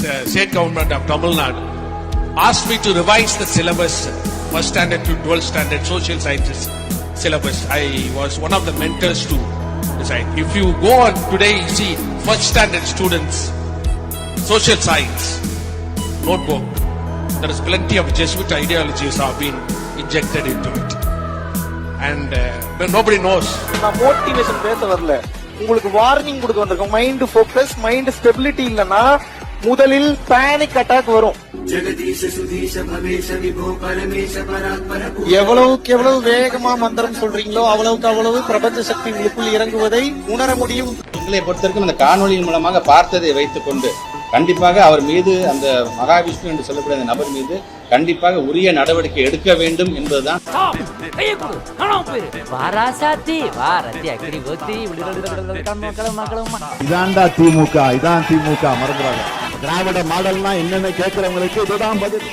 uh, state government of Tamil Nadu asked me to revise the syllabus, first standard to 12th standard social sciences syllabus. I was one of the mentors to decide. If you go on today, you see first standard students, social science, notebook. There is plenty of Jesuit ideologies have been injected into it. And uh, nobody knows நான் motivation பேச வரல உங்களுக்கு warning கொடுக்க வந்திருக்கோம் mind focus mind stability இல்லனா முதலில் panic attack வரும். எவ்வளவுக்கு எவ்வளவு வேகமா மந்திரம் சொல்றீங்களோ அவ்வளவுக்கு அவ்வளவு பிரபஞ்ச சக்தி உங்களுக்குள் இறங்குவதை உணர முடியும். எங்களை பொறுத்தவரைக்கும் அந்த காணொலியின் மூலமாக பார்த்ததை வைத்துக் கொண்டு கண்டிப்பாக அவர் மீது அந்த மகாவிஷ்ணு என்று சொல்லக்கூடிய அந்த நபர் மீது கண்டிப்பாக உரிய நடவடிக்கை எடுக்க வேண்டும் என்பதுதான். இதான்டா திமுக இதான் திமுக மறந்துடாங்க திராவிட மாடல்னா என்னன்னு கேட்கிறவங்களுக்கு இதுதான் பதில்.